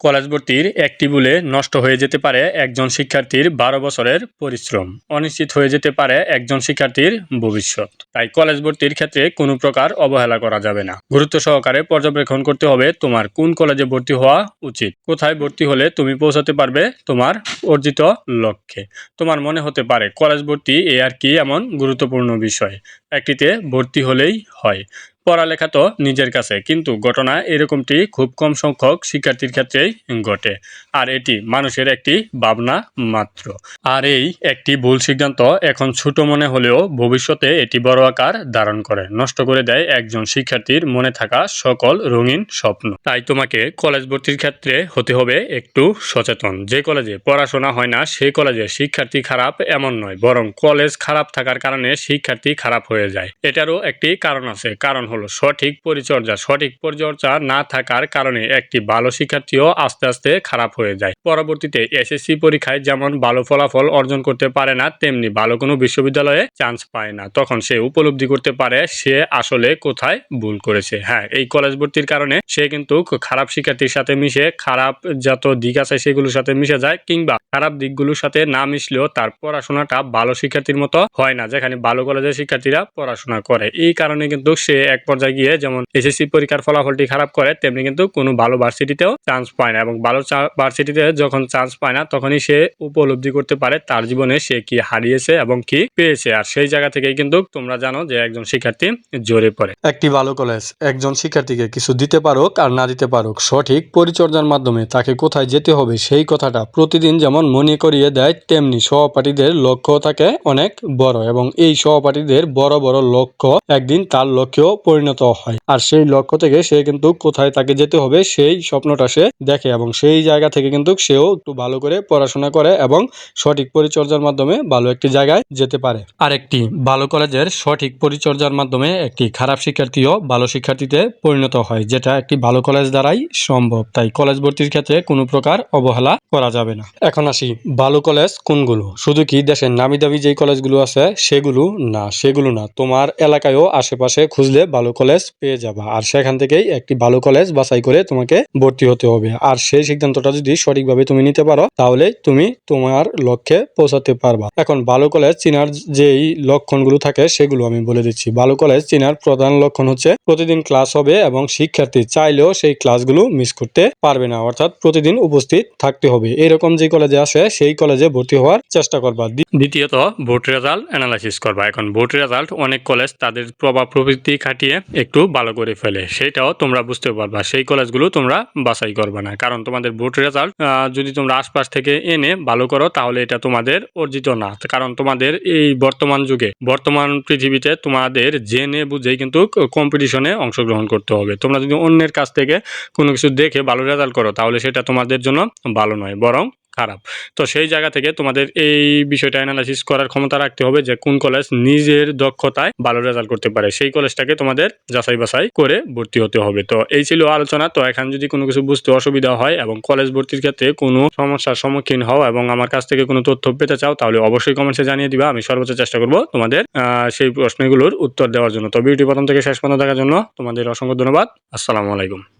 College ভর্তির একটি ভুলে নষ্ট হয়ে যেতে পারে একজন শিক্ষার্থীর বারো বছরের পরিশ্রম। অনিশ্চিত হয়ে যেতে পারে একজন শিক্ষার্থীর ভবিষ্যৎ। তাই কলেজ ভর্তির ক্ষেত্রে কোনো প্রকার অবহেলা করা যাবে না। গুরুত্ব সহকারে পর্যবেক্ষণ করতে হবে তোমার কোন কলেজে ভর্তি হওয়া উচিত। কোথায় ভর্তি হলে তুমি পৌঁছাতে পারবে তোমার অর্জিত লক্ষ্যে। তোমার মনে হতে পারে কলেজ ভর্তি এ আর কি এমন গুরুত্বপূর্ণ বিষয়। একটিতে ভর্তি হলেই হয়। পড়ালেখা তো নিজের কাছে, কিন্তু ঘটনা এরকমটি খুব কম সংখ্যক শিক্ষার্থীর ক্ষেত্রেই ঘটে। আর এটি মানুষের একটি ভাবনা মাত্র। আর এই একটি ভুল সিদ্ধান্ত এখন ছোট মনে হলেও ভবিষ্যতে এটি বড় আকার ধারণ করে। নষ্ট করে দেয় একজন শিক্ষার্থীর মনে থাকা সকল রঙিন স্বপ্ন। তাই তোমাকে কলেজ ভর্তির ক্ষেত্রে হতে হবে একটু সচেতন। যে কলেজে পড়াশোনা হয় না সেই কলেজে শিক্ষার্থী খারাপ এমন নয়, বরং কলেজ খারাপ থাকার কারণে শিক্ষার্থী খারাপ হয়ে যায়। এটারও একটি কারণ আছে। কারণ হলো সঠিক পরিচর্যা সঠিক পরিচর্যা না থাকার কারণে একটি ভালো শিক্ষার্থীও আস্তে আস্তে খারাপ হয়ে যায়। পরবর্তীতে এসএসসি পরীক্ষায় যেমন ভালো ফলাফল অর্জন করতে পারে না, তেমনি ভালো কোনো বিশ্ববিদ্যালয়ে চান্স পায় না। তখন সে উপলব্ধি করতে পারে সে আসলে কোথায় ভুল করেছে। হ্যাঁ এই কলেজ ভর্তির কারণে সে কিন্তু খারাপ শিক্ষার্থীর সাথে মিশে, খারাপ যত দিক আছে সেগুলোর সাথে মিশে যায়, কিংবা খারাপ দিকগুলোর সাথে না মিশলেও তার পড়াশোনাটা ভালো শিক্ষার্থীর মতো হয় না, যেখানে ভালো কলেজের শিক্ষার্থীরা পড়াশোনা করে। এই কারণে কিন্তু সে এক পর্যায়ে গিয়ে যেমন এসএসসি পরীক্ষার ফলাফলটি খারাপ করে, তেমনি কিন্তু কোনো ভালো ভার্সিটিতেও চান্স পায় না। এবং ভালো ভার্সিটিতে যখন চান্স পায় না, তখনই সে উপলব্ধি করতে পারে তার জীবনে সে কি হারিয়েছে এবং কি পেয়েছে। আর সেই জায়গা থেকেই কিন্তু তোমরা জানো যে একজন শিক্ষার্থী জোরে পড়ে। একটি ভালো কলেজ একজন শিক্ষার্থীকে কিছু দিতে পারুক আর না দিতে পারুক, সঠিক পরিচর্যার মাধ্যমে তাকে কোথায় যেতে হবে সেই কথাটা প্রতিদিন যেমন মনে করিয়ে দেয়, তেমনি সহপাঠীদের লক্ষ্য থাকে অনেক বড় এবং এই সহপাঠীদের বড় বড় লক্ষ্য একদিন তার লক্ষ্যেও পরিণত হয়। আর সেই লক্ষ্য থেকে সে কিন্তু কোথায় তাকে যেতে হবে সেই স্বপ্নটা সে দেখে এবং সেই জায়গা থেকে কিন্তু সেও একটু ভালো করে পড়াশোনা করে এবং সঠিক পরিচর্যার মাধ্যমে ভালো একটি জায়গায় যেতে পারে। আর একটি ভালো কলেজের সঠিক পরিচর্যার মাধ্যমে একটি খারাপ শিক্ষার্থীও ভালো শিক্ষার্থীতে পরিণত হয়, যেটা একটি ভালো কলেজ দ্বারাই সম্ভব। তাই কলেজ ভর্তির ক্ষেত্রে কোনো প্রকার অবহেলা করা যাবে না। এখন আসি, ভালো কলেজ কোনগুলো? শুধু কি দেশের নামি দামি যেই কলেজগুলো আছে সেগুলো না সেগুলো না। তোমার এলাকায়ও আশেপাশে খুঁজলে ভালো কলেজ পেয়ে যাবা। আর সেখান থেকেই একটি ভালো কলেজ বাছাই করে তোমাকে ভর্তি হতে হবে। আর সেই সিদ্ধান্তটা যদি সঠিকভাবে তুমি নিতে পারো, তাহলে তুমি তোমার লক্ষ্যে পৌঁছাতে পারবা। এখন ভালো কলেজ চিনার যেই লক্ষণগুলো থাকে, সেগুলো আমি বলে দিচ্ছি। ভালো কলেজ চিনার প্রধান লক্ষণ হচ্ছে প্রতিদিন ক্লাস হবে এবং শিক্ষার্থী চাইলেও সেই ক্লাসগুলো মিস করতে পারবে না। অর্থাৎ প্রতিদিন উপস্থিত থাকতে হবে। এরকম যে কলেজে আসে, সেই কলেজে ভর্তি হওয়ার চেষ্টা করবা। দ্বিতীয়ত ভোট রেজাল্ট অ্যানালাইসিস করবা। এখন ভোট রেজাল্ট অনেক কলেজ তাদের প্রভাব প্রবৃত্তি খাটিয়ে একটু ভালো করে ফেলে। সেটাও তোমরা বুঝতে পারবা। সেই কলেজগুলো তোমরা বাছাই করবে না। কারণ তোমাদের ভোট রেজাল্ট যদি তোমরা আশপাশ থেকে এনে ভালো করো, তাহলে এটা তোমাদের অর্জিত না। কারণ তোমাদের এই বর্তমান যুগে, বর্তমান পৃথিবীতে তোমাদের জেনে বুঝেই কিন্তু কম্পিটিশনে অংশগ্রহণ করতে হবে। তোমরা যদি অন্যের কাছ থেকে কোনো কিছু দেখে ভালো রেজাল্ট করো, তাহলে সেটা তোমাদের জন্য ভালো নয়। বরং খারাপ। তো সেই জায়গা থেকে তোমাদের এই বিষয়টা অ্যানালাইসিস করার ক্ষমতা রাখতে হবে যে কোন কলেজ নিজের দক্ষতায় ভালো রেজাল্ট করতে পারে। সেই কলেজটাকে তোমাদের যাচাই বাছাই করে ভর্তি হতে হবে। তো এই ছিল আলোচনা। তো এখানে যদি কোনো কিছু বুঝতে অসুবিধা হয় এবং কলেজ ভর্তির ক্ষেত্রে কোনো সমস্যার সম্মুখীন হও এবং আমার কাছ থেকে কোনো তথ্য পেতে চাও, তাহলে অবশ্যই কমেন্টসে জানিয়ে দিবা। আমি সর্বোচ্চ চেষ্টা করব তোমাদের সেই প্রশ্নগুলোর উত্তর দেওয়ার জন্য। তো ভিডিওটি প্রথম থেকে শেষ পর্যন্ত দেখার জন্য তোমাদের অসংখ্য ধন্যবাদ। আসসালামু আলাইকুম।